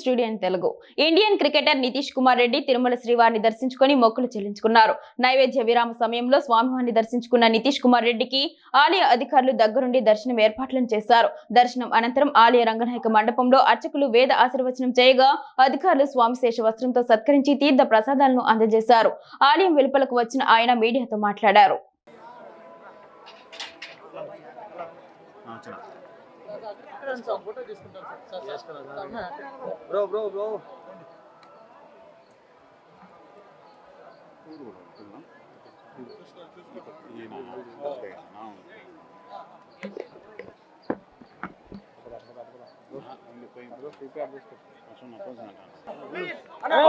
Studio Telugu. Indian cricketer Nitish Kumar Reddy Tirumala శ్రీవారిని దర్శించుకుని మొక్కులు చెల్లించుకున్నారు. నైవేద్య విరామ సమయంలో స్వామివారిని దర్శించుకున్న నితీష్ కుమార్ రెడ్డికి ఆలయ అధికారులు దగ్గరుండి దర్శనం ఏర్పాట్లను చేశారు. దర్శనం అనంతరం ఆలయ రంగనాయక మండపంలో అర్చకులు వేద ఆశీర్వచనం చేయగా అధికారులు స్వామి శేష వస్త్రంతో సత్కరించి తీర్థ ప్రసాదాలను అందజేశారు. ఆలయం వెలుపలకు వచ్చిన ఆయన మీడియాతో మాట్లాడారు. Bro bro bro.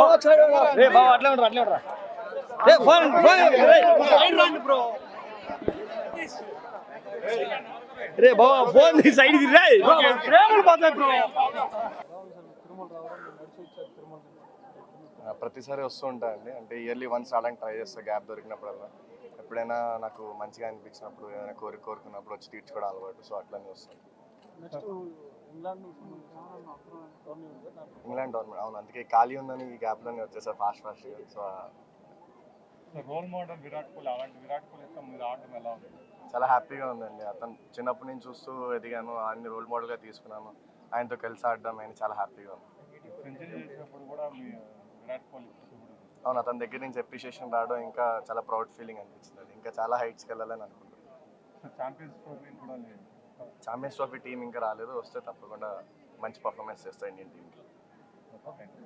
అట్లే ఉండరా అట్లే ఉండరా. Phone phone. రండి బ్రో రే బావ ఫోన్ ది సైడ్ రే. ప్రేమలు పోతాయి బ్రో. ప్రతిసారి వస్తూ ఉంటా అండి. అంటే ఇయర్లీ వన్స్ రావడానికి ట్రై చేస్తా గ్యాప్ దొరికినప్పుడల్లా. ఎప్పుడైనా నాకు మంచిగా అనిపించినప్పుడు ఏదైనా కోరిక కోరుకున్నప్పుడు వచ్చి తీర్చుకోవడం అలవాటు. సో అట్లనే వస్తాను ఇంగ్లాండ్ టోర్నమెంట్ అవును. అందుకే ఖాళీ ఉందని ఈ గ్యాప్లోనే వచ్చేసా ఫాస్ట్ ఫాస్ట్గా so role model Virat Kohli అలాంటి విరాట్ కోహ్లీ తో మీరు ఆడడం ఎలా ఉంది? చాలా హ్యాపీగా ఉందండి. అతను చిన్నప్పటి నుంచి చూస్తూ ఎదిగాను ఆయన్ని రోల్ మోడల్గా తీసుకున్నాను. ఆయనతో కలిసి ఆడడం ఆయన చాలా హ్యాపీగా ఉంది. సెంచరీ చేసినప్పుడు కూడా మీ విరాట్ కోహ్లీ. అవును అతని దగ్గర నుంచి అప్రిషియేషన్ రావడం ఇంకా చాలా ప్రౌడ్ ఫీలింగ్ అనిపించింది ఇంకా చాలా హైట్స్కి వెళ్ళాలని అనుకుంటున్నాను. ఛాంపియన్స్ ట్రోఫీ కూడా లేదు. ఛాంపియన్స్ ట్రోఫీ టీం ఇంకా రాలేదు. వస్తే తప్పకుండా మంచి పర్ఫార్మెన్స్ చేస్తా ఇండియన్ టీంకి థ్యాంక్ యూ